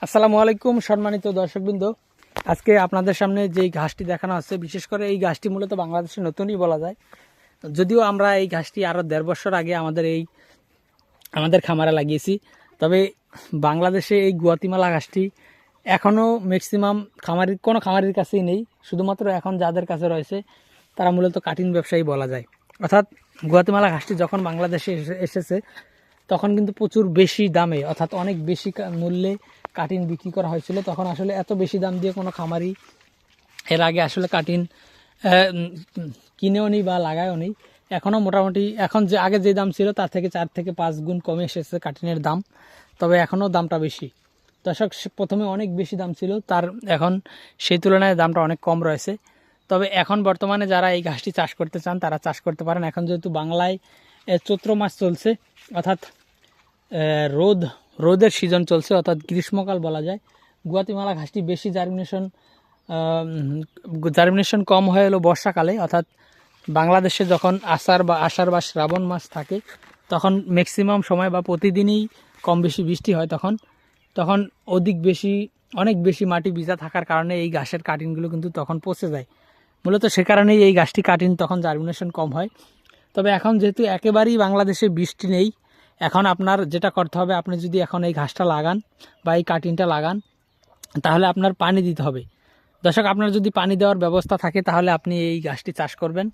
আসসালামু আলাইকুম, সম্মানিত দর্শকবৃন্দ। আজকে আপনাদের সামনে যেই ঘাসটি দেখানো হচ্ছে বিশেষ করে এই ঘাসটি মূলত বাংলাদেশে নতুনই বলা যায়। যদিও আমরা এই ঘাসটি আরও দেড় বছর আগে আমাদের এই, আমাদের খামারে লাগিয়েছি, তবে বাংলাদেশে এই গুয়াতিমালা ঘাসটি এখনও ম্যাক্সিমাম খামারির, কোনো খামারির কাছেই নেই। শুধুমাত্র এখন যাদের কাছে রয়েছে, তারা মূলত কাটিং ব্যবসায়ী বলা যায়। অর্থাৎ গুয়াতিমালা ঘাসটি যখন বাংলাদেশে এসে- এসেছে তখন কিন্তু প্রচুর বেশি দামে, অর্থাৎ অনেক বেশি মূল্যে কাটিন বিক্রি করা হয়েছিল। তখন আসলে এত বেশি দাম দিয়ে কোনো খামারি এর আগে আসলে কাটিন কিনেও নি বা লাগায়ও নি। এখনও মোটামুটি, এখন যে, আগে যে দাম ছিল তার থেকে চার থেকে পাঁচ গুণ কমে এসেছে কাটিনের দাম, তবে এখনও দামটা বেশি। দর্শক প্রথমে অনেক বেশি দাম ছিল, তার এখন সেই তুলনায় দামটা অনেক কম রয়েছে। তবে এখন বর্তমানে যারা এই ঘাসটি চাষ করতে চান, তারা চাষ করতে পারেন। এখন যেহেতু বাংলায় চৈত্র মাস চলছে অর্থাৎ রোদ, রোদের সিজন চলছে, অর্থাৎ গ্রীষ্মকাল বলা যায়। গুয়াতিমালা ঘাসটি বেশি জার্মিনেশন জার্মিনেশন কম হয়ে এলো বর্ষাকালে, অর্থাৎ বাংলাদেশে যখন আষাঢ় বা আষাঢ় বা শ্রাবণ মাস থাকে, তখন ম্যাক্সিমাম সময় বা প্রতিদিনই কম বেশি বৃষ্টি হয় তখন। তখন অধিক বেশি, অনেক বেশি মাটি ভিজা থাকার কারণে এই ঘাসের কাটিংগুলো কিন্তু তখন পচে যায়। মূলত সে কারণেই এই গাছটি কাটিং তখন জার্মিনেশন কম হয়। তবে এখন যেহেতু একেবারেই বাংলাদেশে বৃষ্টি নেই, এখন আপনার যেটা করতে হবে, আপনি যদি এখন এই ঘাসটা লাগান বা এই কাটিংটা লাগান, তাহলে আপনার পানি দিতে হবে। দর্শক, আপনার যদি পানি দেওয়ার ব্যবস্থা থাকে, তাহলে আপনি এই ঘাসটি চাষ করবেন।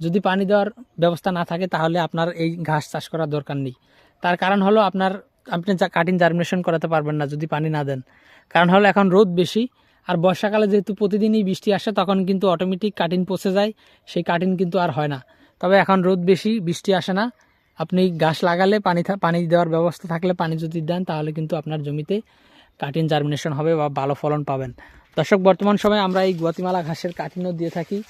যদি পানি দেওয়ার ব্যবস্থা না থাকে, তাহলে আপনার এই ঘাস চাষ করার দরকার নেই। তার কারণ হলো, আপনার, আপনি কাটিং জার্মিনেশন করাতে পারবেন না যদি পানি না দেন। কারণ হলো, এখন রোদ বেশি, আর বর্ষাকালে যেহেতু প্রতিদিনই বৃষ্টি আসে, তখন কিন্তু অটোমেটিক কাটিং পচে যায়, সেই কাটিং কিন্তু আর হয় না। তবে এখন রোদ বেশি, বৃষ্টি আসে না। আপনি গাছ লাগালে পানি পানি দেওয়ার ব্যবস্থা থাকলে পানি যদি দেন, তাহলে কিন্তু আপনার জমিতে কাটিং জার্মিনেশন হবে বা ভালো ফলন পাবেন। দর্শক, বর্তমান সময়ে আমরা এই গুয়াতিমালা ঘাসের কাটিংও দিয়ে থাকি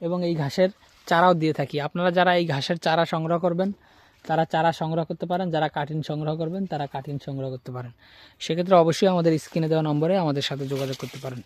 এবং এই ঘাসের চারাও দিয়ে থাকি। আপনারা যারা এই ঘাসের চারা সংগ্রহ করবেন, তারা চারা সংগ্রহ করতে পারেন, যারা কাটিং সংগ্রহ করবেন, তারা কাটিং সংগ্রহ করতে পারেন। সেক্ষেত্রে অবশ্যই আমাদের স্ক্রিনে দেওয়া নম্বরে আমাদের সাথে যোগাযোগ করতে পারেন।